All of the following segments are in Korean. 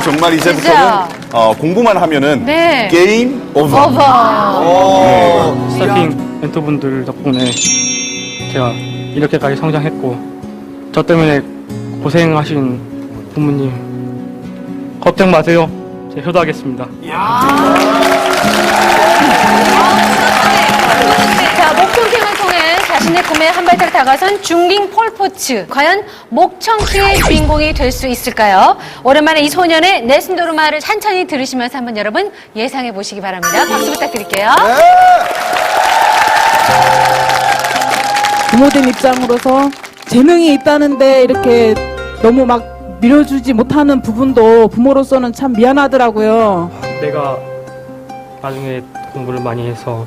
이거는 정말. 이제부터는 어, 공부만 하면은 네. 게임 오버. 어버. 스타핑 멘토분들 덕분에 제가 이렇게까지 성장했고 저 때문에 고생하신 부모님 걱정 마세요. 제가 효도하겠습니다. 자, 자신의 꿈에 한 발짝 다가선 중딩 폴포츠. 과연 목청킹의 주인공이 될 수 있을까요? 오랜만에 이 소년의 내순도르마를 찬찬히 들으시면서 한번 여러분 예상해 보시기 바랍니다. 박수 부탁드릴게요. 부모님 입장으로서 재능이 있다는데 이렇게 너무 막 밀어주지 못하는 부분도 부모로서는 참 미안하더라고요. 내가 나중에 공부를 많이 해서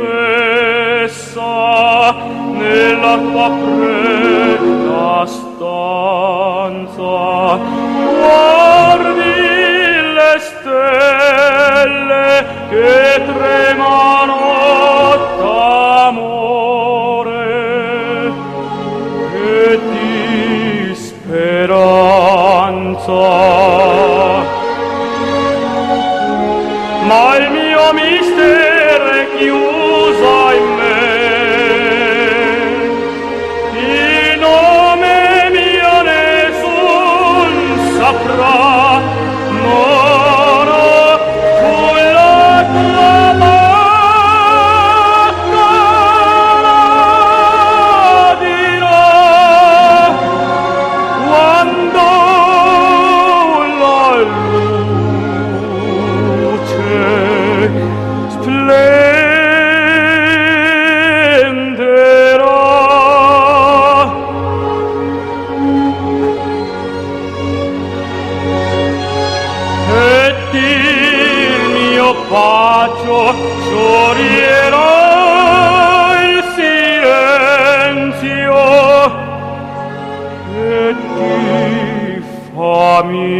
messa nella tua stanza. Guardi le stelle che tremano d'amore e di speranza faccio giorirò il silenzio e ti fammi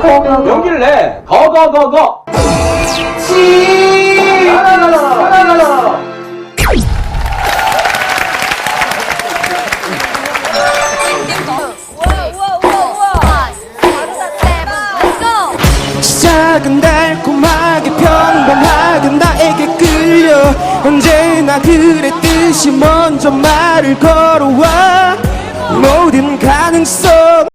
거, 거, 거. 연기를 내. 거거거거. 치. 라라라라라. 작은 달콤하게 평범하게 나에게 끌려 언제나 그랬듯이 먼저 말을 걸어와 모든 가능성